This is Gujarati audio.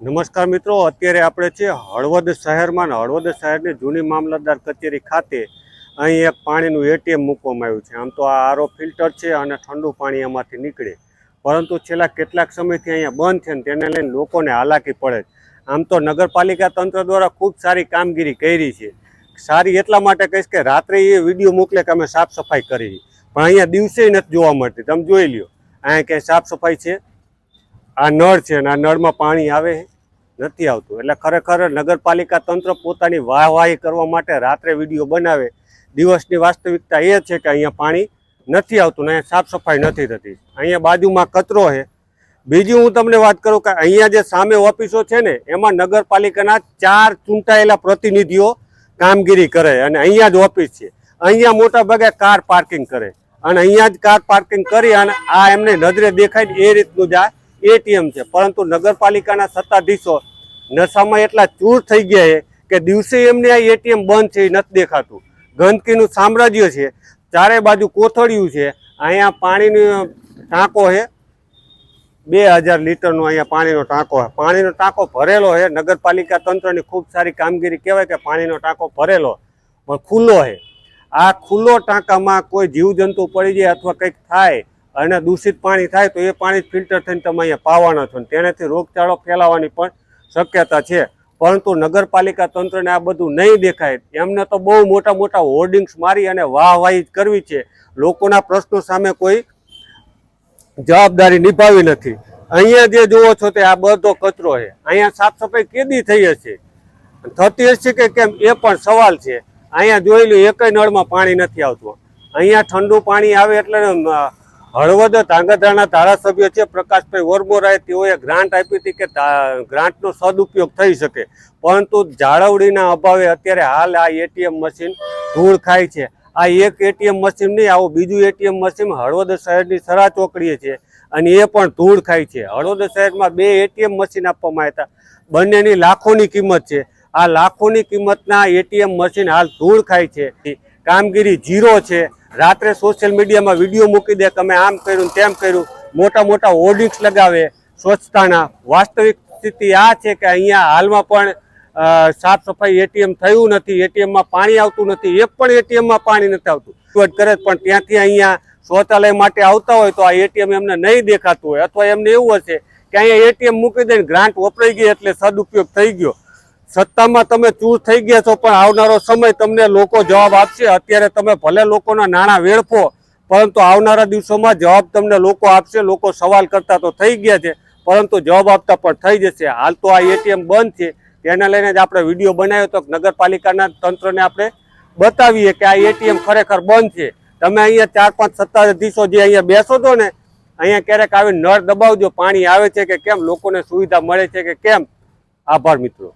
નમસ્કાર મિત્રો, અત્યારે આપણે છે હળવદ શહેરમાં હળવદ શહેરની જૂની મામલતદાર કચેરી ખાતે અહીં એક પાણીનું એટીએમ મૂકવામાં આવ્યું છે. આમ તો આ આરો ફિલ્ટર છે અને ઠંડુ પાણી એમાંથી નીકળે. પરંતુ છેલ્લા કેટલાક સમયથી અહીંયા બંધ છે ને તેને લઈને લોકોને હાલાકી પડે. આમ તો નગરપાલિકા તંત્ર દ્વારા ખૂબ સારી કામગીરી કરી છે. સારી એટલા માટે કહીશ કે રાત્રે એ વીડિયો મોકલે કે અમે સાફ સફાઈ કરી. પણ અહીંયા દિવસે નથી જોવા મળતી. તમે જોઈ લ્યો. અહીંયા ક્યાંય સાફ સફાઈ છે? આ નળ છે અને આ નળમાં પાણી આવે નથી આવતું. એટલે ખરેખર નગરપાલિકા તંત્ર પોતાની વાહવાહી કરવા માટે રાત્રે વીડિયો બનાવે. દિવસની વાસ્તવિકતા એ છે કે અહીંયા પાણી નથી આવતું ને સાફ સફાઈ નથી થતી. અહીંયા બાજુમાં કચરો છે. બીજી હું તમને વાત કરું કે અહીંયા જે સામે ઓફિસો છે ને, એમાં નગરપાલિકાના ચાર ચૂંટાયેલા પ્રતિનિધિઓ કામગીરી કરે અને અહીંયા જ ઓફિસ છે. અહીંયા મોટા ભાગે કાર પાર્કિંગ કરે. અને અહીંયા જ કાર પાર્કિંગ કરી અને આ એમને નજરે દેખાય એ રીતનું જ આ એટીએમ છે. પરંતુ નગરપાલિકાના સત્તાધીશો નશામાં એટલા ચૂર થઈ ગયા છે કે દિવસે એમને આ એટીએમ બંધ છે એ નથી દેખાતું. ગંદકીનું સામ્રાજ્ય છે. ચારે બાજુ કોથળિયું છે. અહીંયા પાણીનો ટાંકો છે. બે હજાર લીટરનો અહીંયા પાણીનો ટાંકો છે. પાણીનો ટાંકો ભરેલો છે. નગરપાલિકા તંત્રની ખૂબ સારી કામગીરી કહેવાય કે પાણીનો ટાંકો ભરેલો, પણ ખુલ્લો છે. આ ખુલ્લો ટાંકામાં કોઈ જીવજંતુ પડી જાય અથવા કંઈક થાય અને દૂષિત પાણી થાય તો એ પાણી ફિલ્ટર થઈને તમે અહીંયા પાવાના છો. તેનાથી રોગચાળો ફેલાવાની પણ શક્યતા છે. પરંતુ નગરપાલિકા તંત્રને આ બધું નહીં દેખાય. એમને તો બહુ મોટા મોટા હોર્ડિંગ્સ મારી અને વાહવાહી કરવી છે. લોકોના પ્રશ્નો સામે કોઈ જવાબદારી નિભાવી નથી. અહીંયા જે જુઓ છો તે આ બધો કચરો છે. અહીંયા સાફ સફાઈ કેદી થઈ હશે. થતી હશે કે કેમ એ પણ સવાલ છે. અહીંયા જોઈ લો, એકય નળમાં પાણી નથી આવતું. અહીંયા ઠંડુ પાણી આવે એટલે હળવદ ધાંગધ્રાના ધારાસભ્ય છે, પ્રકાશભાઈ વરબોરાએ તેઓએ ગ્રાન્ટ આપી હતી કે ગ્રાન્ટનો સદુપયોગ થઈ શકે. પરંતુ જાળવણીના અભાવે અત્યારે હાલ આ એટીએમ મશીન ધૂળ ખાય છે. આ એક એટીએમ મશીન નહીં, આવું બીજું એટીએમ મશીન હળવદ શહેરની સરા ચોકડીએ છે અને એ પણ ધૂળ ખાય છે. હળવદ શહેરમાં બે એટીએમ મશીન આપવામાં આવ્યા હતા. બંનેની લાખોની કિંમત છે. આ લાખોની કિંમતના એટીએમ મશીન હાલ ધૂળ ખાય છે. કામગીરી ઝીરો છે. રાત્રે સોશિયલ મીડિયામાં વીડિયો મૂકી દે અમે આમ કર્યું તેમ કર્યું, મોટા મોટા હોર્ડિંગ્સ લગાવે સ્વચ્છતાના. વાસ્તવિક સ્થિતિ આ છે કે અહીંયા હાલમાં પણ સાફ સફાઈ એટીએમ થયું નથી, એટીએમમાં પાણી આવતું નથી, એક પણ એટીએમમાં પાણી નથી આવતું. રજૂઆત કરે પણ ત્યાંથી અહીંયા શૌચાલય માટે આવતા હોય તો આ એટીએમ એમને નહીં દેખાતું હોય. અથવા એમને એવું હશે કે અહીંયા એટીએમ મૂકી દઈને ગ્રાન્ટ વપરાઈ ગઈ એટલે સદુપયોગ થઈ ગયો. સત્તામાં તમે ચૂર થઈ ગયા છો, પણ આવનારો સમય તમને લોકો જવાબ આપશે. અત્યારે તમે ભલે લોકોના નાણાં વેડફો, પરંતુ આવનારા દિવસોમાં જવાબ તમને લોકો આપશે. લોકો સવાલ કરતા તો થઈ ગયા છે, પરંતુ જવાબ આપતા પણ થઈ જશે. હાલ તો આ એટીએમ બંધ છે. તેને લઈને જ આપણે વીડિયો બનાવ્યો તો નગરપાલિકાના તંત્રને આપણે બતાવીએ કે આ એટીએમ ખરેખર બંધ છે. તમે અહીંયા ચાર પાંચ સત્તાધીશો જે અહીંયા બેસો છો ને, અહીંયા ક્યારેક આવી નળ દબાવજો. પાણી આવે છે કે કેમ? લોકોને સુવિધા મળે છે કે કેમ? આભાર મિત્રો.